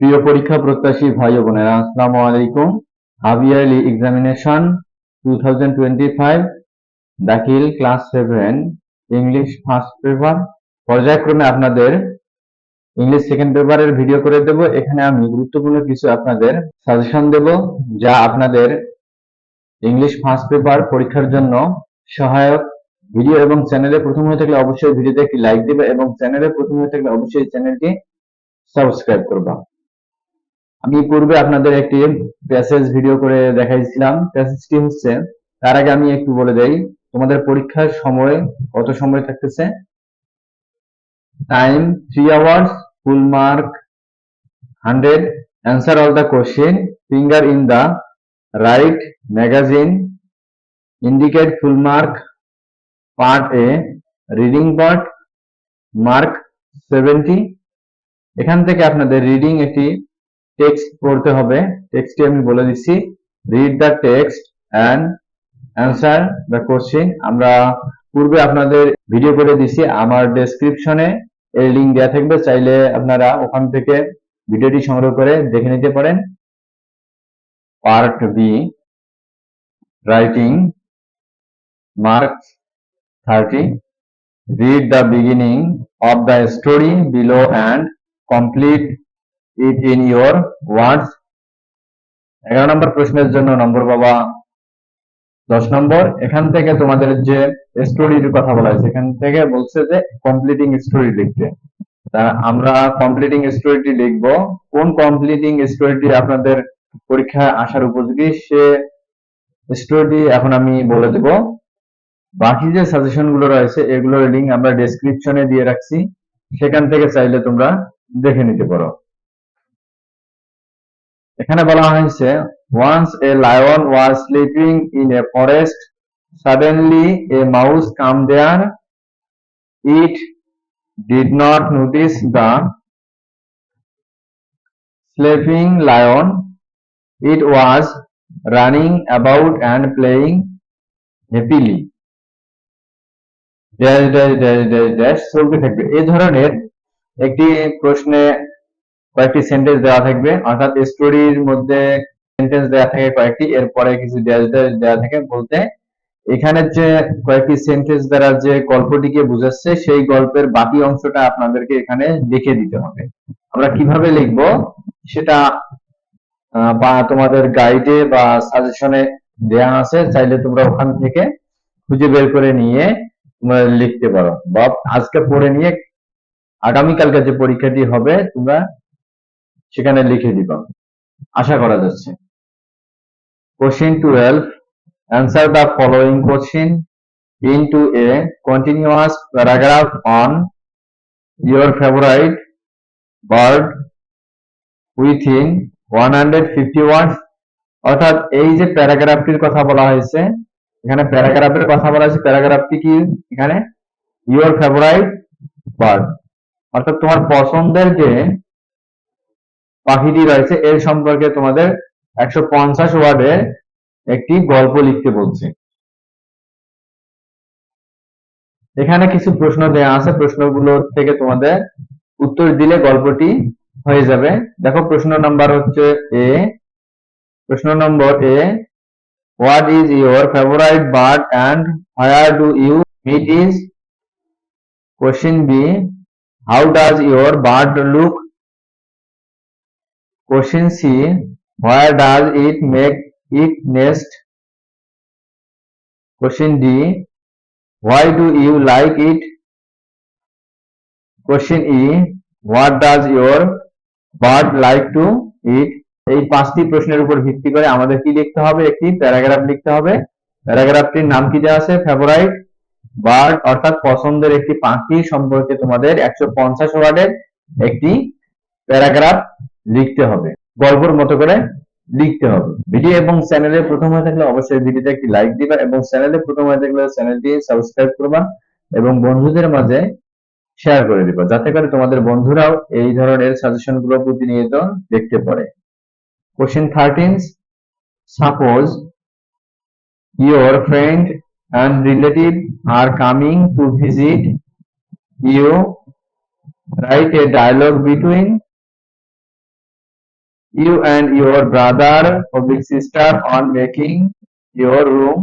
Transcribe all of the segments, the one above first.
প্রিয় পরীক্ষা প্রত্যাশী ভাই ও বোনেরা, আসসালামু আলাইকুম। Half yearly examination two thousand twenty five দাখিল class seven English first paper পর্যায়ক্রমে আপনাদের ইংলিশ সেকেন্ড পেপারের ভিডিও করে দেব। এখানে আমি গুরুত্বপূর্ণ কিছু আপনাদের সাজেশন দেব, যা আপনাদের ইংলিশ ফার্স্ট পেপার পরীক্ষার জন্য সহায়ক। ভিডিও এবং চ্যানেলে প্রথম হয়ে থাকলে অবশ্যই ভিডিওতে একটি লাইক দেবে এবং চ্যানেলে প্রথম হয়ে থাকলে অবশ্যই চ্যানেলটি সাবস্ক্রাইব করবা। আমি পূর্বে আপনাদের একটি প্যাসেজ ভিডিও করে দেখাইছিলাম। প্যাসেজটি হচ্ছে, তার আগে আমি একটু বলে দেই, তোমাদের পরীক্ষার সময় কত সময় থাকতেছে? Time three hours full mark hundred answer all the question figure in the right margin indicate full mark part A reading part mark seventy এখান থেকে আপনাদের রিডিং একটি টেক্সট পড়তে হবে। টেক্সটটি আমি বলে দিচ্ছি। Read the text and answer the question আমরা পূর্বে আপনাদের ভিডিও করে দিছি আমার ডেসক্রিপশনে এর লিঙ্ক দেওয়া থাকবে। চাইলে আপনারা ওখান থেকে ভিডিওটি সংগ্রহ করে দেখে নিতে পারেন। Part B writing mark thirty read the beginning of the story below and complete it in your words এগারো নম্বর প্রশ্নের জন্য নম্বর বাবা দশ নম্বর, এখান থেকে তোমাদের যে স্টোরির কথা বলা হয়েছে, এখান থেকে বলছে যে কমপ্লিটিং স্টোরি লিখতে। আমরা কমপ্লিটিং স্টোরিটি লিখব। কোন কমপ্লিটিং স্টোরিটি আপনাদের পরীক্ষায় আসার উপযোগী, সে স্টোরিটি এখন আমি বলে দেব। বাকি যে সাজেশনগুলো রয়েছে, এগুলোর লিঙ্ক আমরা ডেসক্রিপশনে দিয়ে রাখছি। সেখান থেকে চাইলে তোমরা দেখে নিতে পারো। এখানে বলা হয়েছে once a lion was sleeping in a forest suddenly a mouse come there it did not notice the sleeping lion it was running about and playing happily dash dash dash dash dash চলতে থাকবে। এই ধরনের একটি প্রশ্নে কয়েকটি sentence দেওয়া থাকবে। অর্থাৎ স্টোরির মধ্যে সেন্টেন্স দেওয়া থাকে কয়েকটি, এরপরে কিছু ড্যাশ দেওয়া থাকে বলতে। এখানে যে কয়েকটি সেন্টেন্স দ্বারা যে গল্পটিকে বুঝাচ্ছে, সেই গল্পের বাকি অংশটা আপনাদেরকে এখানে লিখে দিতে হবে। আমরা কীভাবে লিখব? সেটা বা তোমাদের গাইডে বা সাজেশনে দেয়া আছে, চাইলে তোমরা ওখান থেকে খুঁজে বের করে নিয়ে তোমরা লিখতে পারো। বা আজকে পড়ে নিয়ে আগামীকালকে যে পরীক্ষাটি হবে, তোমরা সেখানে লিখে দিবা। আশা করা যাচ্ছে। Question twelve answer the following question into a continuous paragraph on your favorite bird within 150 words. অর্থাৎ এই যে প্যারাগ্রাফটির কথা বলা হয়েছে, এখানে প্যারাগ্রাফের কথা বলা হয়েছে, প্যারাগ্রাফটি কি? এখানে ইউর ফেভারাইট বার্ড অর্থাৎ তোমার পছন্দের যে পাখিটি রয়েছে, এর সম্পর্কে তোমাদের একশো পঞ্চাশ ওয়ার্ডে একটি গল্প লিখতে বলছে। এখানে কিছু প্রশ্ন দেওয়া আছে, প্রশ্নগুলো থেকে তোমাদের উত্তর দিলে গল্পটি হয়ে যাবে। দেখো, প্রশ্ন নাম্বার হচ্ছে এ। প্রশ্ন নম্বর A what is your favourite bird and where do you meet is question B how does your bird look question C where does it make it nest question D why do you like it question E what does your bird like to eat এই পাঁচটি প্রশ্নের উপর ভিত্তি করে আমাদের কি লিখতে হবে? একটি প্যারাগ্রাফ লিখতে হবে। প্যারাগ্রাফটির নাম কি দেওয়া আছে? ফেভারাইট বার্ড অর্থাৎ পছন্দের একটি পাখি সম্পর্কে তোমাদের একশো পঞ্চাশ ওয়ার্ডের একটি প্যারাগ্রাফ লিখতে হবে। গল্পের মতো করে লিখতে হবে। ভিডিও এবং চ্যানেলে প্রথম হয়ে থাকলে অবশ্যই ভিডিওতে একটি লাইক দিবা এবং চ্যানেলে প্রথম হয়ে থাকলে চ্যানেলটি সাবস্ক্রাইব করবা এবং বন্ধুদের মাঝে শেয়ার করে দিবা, যাতে করে তোমাদের বন্ধুরাও এই ধরনের সাজেশনগুলো প্রতিনিয়ত দেখতে পারে। Question 13. Suppose your friend and relative are coming to visit you write a dialogue between you and your brother public sister on making your room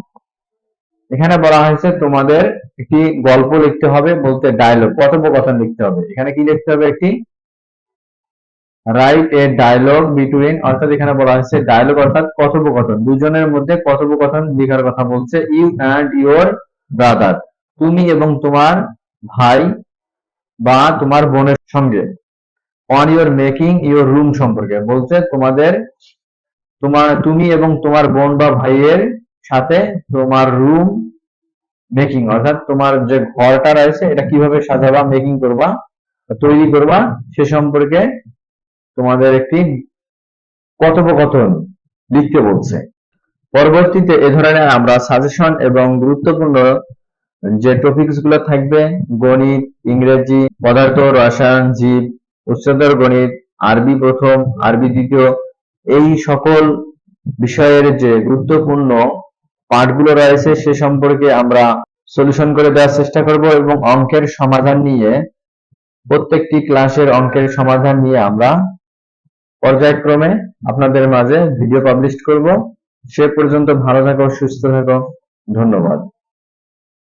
এখানে বলা হয়েছে তোমাদের একটি গল্প লিখতে হবে, বলতে ডায়লগ কথোপকথন লিখতে হবে। এখানে কি লিখতে হবে একটি? রাইট এ ডায়লগ বিটুইন অর্থাৎ এখানে বলা হয়েছে ডায়লগ অর্থাৎ কথোপকথন। দুজনের মধ্যে কথোপকথন লেখার কথা বলছে ইউ অ্যান্ড ইউর ব্রাদার তুমি এবং তোমার ভাই বা তোমার বোনের সঙ্গে। On your making your room সম্পর্কে। বলছে তোমাদের, তোমার, তুমি এবং তোমার বোন বা ভাইয়ের সাথে তোমার রুম মেকিং অর্থাৎ তোমার যে ঘরটা রয়েছে, এটা কীভাবে সাজাবা মেকিং করবা তৈরি করবা, সে সম্পর্কে তোমাদের একটি কথোপকথন লিখতে বলছে। পরবর্তীতে এ ধরনের আমরা সাজেশন এবং গুরুত্বপূর্ণ যে টপিকসগুলো থাকবে, গণিত, ইংরেজি, পদার্থ, রসায়ন, জীব উচ্চতর গণিত, আরবি প্রথম, আরবি দ্বিতীয়, এই সকল বিষয়ের যে গুরুত্বপূর্ণ পাঠগুলো রয়েছে সে সম্পর্কে আমরা সলিউশন করে দেওয়ার চেষ্টা করব এবং অঙ্কের সমাধান নিয়ে, প্রত্যেকটি ক্লাসের অঙ্কের সমাধান নিয়ে আমরা পর্যায়ক্রমে আপনাদের মাঝে ভিডিও পাবলিশ করব। সে পর্যন্ত ভালো থাকো, সুস্থ থাকো। ধন্যবাদ।